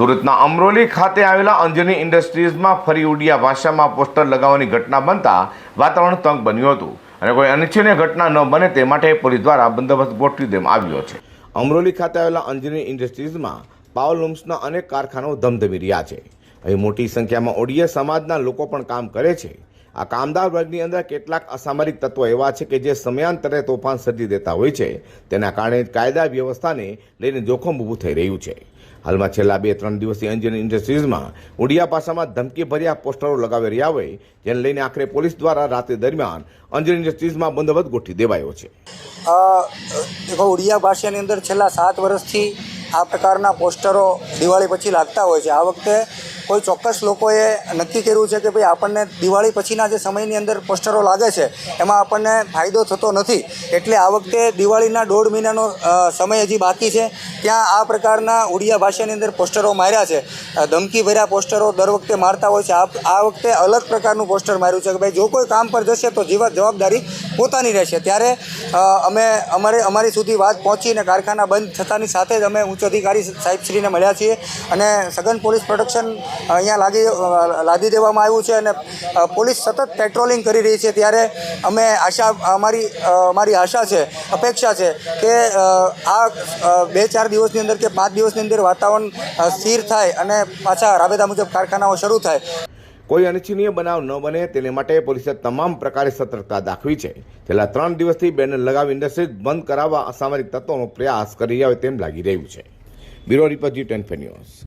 સુરતના અમરોલી ખાતે આવેલા અંજની ઇન્ડસ્ટ્રીઝમાં ફરી ઉડિયા ભાષામાં પોસ્ટર લગાવવાની ઘટના બનતા વાતાવરણ તંગ બન્યું હતું. અને કોઈ અનિચ્છનીય ઘટના ન બને તે માટે પોલીસ દ્વારા બંદોબસ્ત ગોઠવી દેવામાં આવ્યો છે. અમરોલી ખાતે આવેલા અંજની ઇન્ડસ્ટ્રીઝમાં પાવર લૂમ્સના અનેક કારખાનાઓ ધમધમી રહ્યા છે. અહીં મોટી સંખ્યામાં ઓડિયા સમાજના લોકો પણ કામ કરે છે. આ કામદાર વર્ગની અંદર કેટલાક અસામરિક તત્વો એવા છે કે જે સમયાંતરે તોફાન સર્જી દેતા હોય છે. તેના કારણે કાયદા વ્યવસ્થાને લઈને જોખમ ઊભું થઈ રહ્યું છે. હાલમાં છેલ્લા બે ત્રણ દિવસથી અંજન ઇન્ડસ્ટ્રીઝમાં ઉડિયા ભાષામાં ધમકી ભર્યા પોસ્ટરો લગાવી રહ્યા હોય, જેને લઈને આખરે પોલીસ દ્વારા રાત્રિ દરમિયાન અંજન ઇન્ડસ્ટ્રીઝમાં બંદોબસ્ત ગોઠવી દેવાયો છે. દેખો, ઉડિયા ભાષાની અંદર છેલ્લા સાત વર્ષથી આ પ્રકારના પોસ્ટરો દિવાળી પછી લાગતા હોય છે. આ વખતે કોઈ ચોક્કસ લોકોએ નક્કી કર્યું છે કે ભાઈ આપણને દિવાળી પછીના જે સમયની અંદર પોસ્ટરો લાગે છે, એમાં આપણને ફાયદો થતો નથી. એટલે આ વખતે દિવાળીના દોઢ મહિનાનો સમય હજી બાકી છે. ત્યાં આ પ્રકારના ઉડિયા ભાષાની અંદર પોસ્ટરો માર્યા છે. ધમકીભર્યા ધમકી ભર્યા પોસ્ટરો દર વખતે મારતા હોય છે. આ વખતે અલગ પ્રકારનું પોસ્ટર માર્યું છે કે ભાઈ જો કોઈ કામ પર જશે તો જીવા, જવાબદારી પોતાની રહેશે. ત્યારે અમે, અમારે, અમારી સુધી વાત પહોંચીને કારખાના બંધ થતાની સાથે જ અમે ઉચ્ચ અધિકારી સાહેબશ્રીને મળ્યા છીએ અને સઘન પોલીસ પ્રોટેક્શન અહીંયા લાગી લાદી દેવામાં આવ્યું છે અને પોલીસ સતત પેટ્રોલિંગ કરી રહી છે ત્યારે અમે આશા અમારી અમારી આશા છે, અપેક્ષા છે કે આ બે ચાર દિવસની અંદર કે પાંચ દિવસની અંદર વાતાવરણ સ્થિર થાય અને પાછા રાબેતા મુજબ કારખાનાઓ શરૂ થાય. કોઈ અનિચ્છનીય બનાવ ન બને તેને માટે પોલીસે તમામ પ્રકારે સતર્કતા દાખવી છે. છેલ્લા ત્રણ દિવસથી બેનર લગાવી ઇન્ડસ્ટ્રીઝ બંધ કરાવવા અસામરિક તત્વોનો પ્રયાસ કરી આવે તેમ લાગી રહ્યું છે. બ્યુરો રિપોર્ટ જી ટેન